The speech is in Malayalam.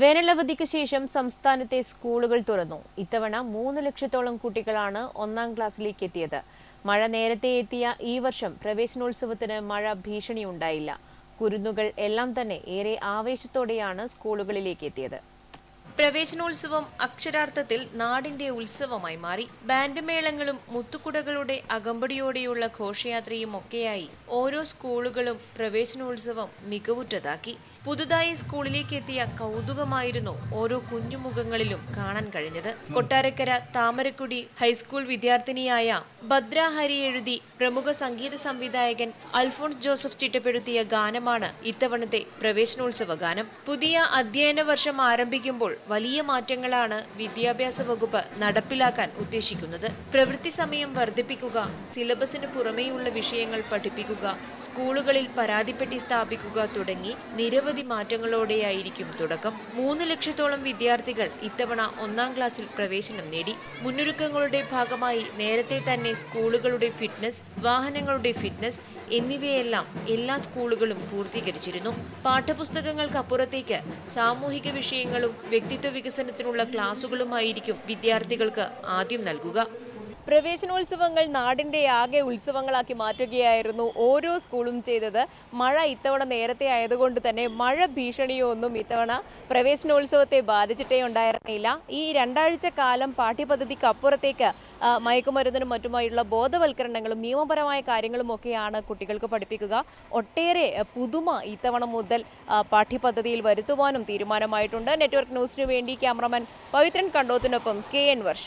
വേനലവധിക്ക് ശേഷം സംസ്ഥാനത്തെ സ്കൂളുകൾ തുറന്നു. ഇത്തവണ മൂന്ന് ലക്ഷത്തോളം കുട്ടികളാണ് ഒന്നാം ക്ലാസ്സിലേക്ക് എത്തിയത്. മഴ നേരത്തെ എത്തിയ ഈ വർഷം പ്രവേശനോത്സവത്തിന് മഴ ഭീഷണിയുണ്ടായില്ല. കുരുന്നുകൾ എല്ലാം തന്നെ ഏറെ ആവേശത്തോടെയാണ് സ്കൂളുകളിലേക്ക് എത്തിയത്. പ്രവേശനോത്സവം അക്ഷരാർത്ഥത്തിൽ നാടിന്റെ ഉത്സവമായി മാറി. ബാൻഡ് മേളങ്ങളും മുത്തുകുടകളുടെ അകമ്പടിയോടെയുള്ള ഘോഷയാത്രയും ഒക്കെയായി ഓരോ സ്കൂളുകളും പ്രവേശനോത്സവം മികവുറ്റതാക്കി. പുതുതായി സ്കൂളിലേക്ക് എത്തിയ കൗതുകമായിരുന്നു ഓരോ കുഞ്ഞുമുഖങ്ങളിലും കാണാൻ കഴിഞ്ഞത്. കൊട്ടാരക്കര താമരക്കുടി ഹൈസ്കൂൾ വിദ്യാർത്ഥിനിയായ ഭദ്ര ഹരി എഴുതി പ്രമുഖ സംഗീത സംവിധായകൻ അൽഫോൺസ് ജോസഫ് ചിട്ടപ്പെടുത്തിയ ഗാനമാണ് ഇത്തവണത്തെ പ്രവേശനോത്സവ ഗാനം. പുതിയ അധ്യയന വർഷം ആരംഭിക്കുമ്പോൾ വലിയ മാറ്റങ്ങളാണ് വിദ്യാഭ്യാസ വകുപ്പ് നടപ്പിലാക്കാൻ ഉദ്ദേശിക്കുന്നത്. പ്രവൃത്തി സമയം വർദ്ധിപ്പിക്കുക സിലബസിന് പുറമേയുള്ള വിഷയങ്ങൾ പഠിപ്പിക്കുക സ്കൂളുകളിൽ പരാതിപ്പെട്ടി സ്ഥാപിക്കുക തുടങ്ങി നിരവധി മാറ്റങ്ങളോടെയായിരിക്കും തുടക്കം. മൂന്ന് ലക്ഷത്തോളം വിദ്യാർത്ഥികൾ ഇത്തവണ ഒന്നാം ക്ലാസ്സിൽ പ്രവേശനം നേടി. മുന്നൊരുക്കങ്ങളുടെ ഭാഗമായി നേരത്തെ തന്നെ സ്കൂളുകളുടെ ഫിറ്റ്നസ് വാഹനങ്ങളുടെ ഫിറ്റ്നസ് എന്നിവയെല്ലാം എല്ലാ സ്കൂളുകളും പൂർത്തീകരിച്ചിരുന്നു. പാഠപുസ്തകങ്ങൾക്കപ്പുറത്തേക്ക് സാമൂഹിക വിഷയങ്ങളും വ്യക്തിത്വ വികസനത്തിനുള്ള ക്ലാസുകളുമായിരിക്കും വിദ്യാർത്ഥികൾക്ക് ആദ്യം നൽകുക. പ്രവേശനോത്സവങ്ങൾ നാടിന്റെ ആകെ ഉത്സവങ്ങളാക്കി മാറ്റുകയായിരുന്നു ഓരോ സ്കൂളും ചെയ്തത്. മഴ ഇത്തവണ നേരത്തെ ആയതുകൊണ്ട് തന്നെ മഴ ഭീഷണിയോ ഒന്നും ഇത്തവണ പ്രവേശനോത്സവത്തെ ബാധിച്ചിട്ടേ ഉണ്ടായിരുന്നില്ല. ഈ രണ്ടാഴ്ച കാലം പാഠ്യപദ്ധതിക്ക് അപ്പുറത്തേക്ക് മയക്കുമരുന്നിനും മറ്റുമായുള്ള ബോധവൽക്കരണങ്ങളും നിയമപരമായ കാര്യങ്ങളും ഒക്കെയാണ് കുട്ടികൾക്ക് പഠിപ്പിക്കുക. ഒട്ടേറെ പുതുമ ഇത്തവണ മുതൽ പാഠ്യപദ്ധതിയിൽ വരുത്തുവാനും തീരുമാനമായിട്ടുണ്ട്. നെറ്റ്വർക്ക് ന്യൂസിനു വേണ്ടി ക്യാമറമാൻ പവിത്രൻ കണ്ടോത്തിനൊപ്പം കെ എൻ വർഷ.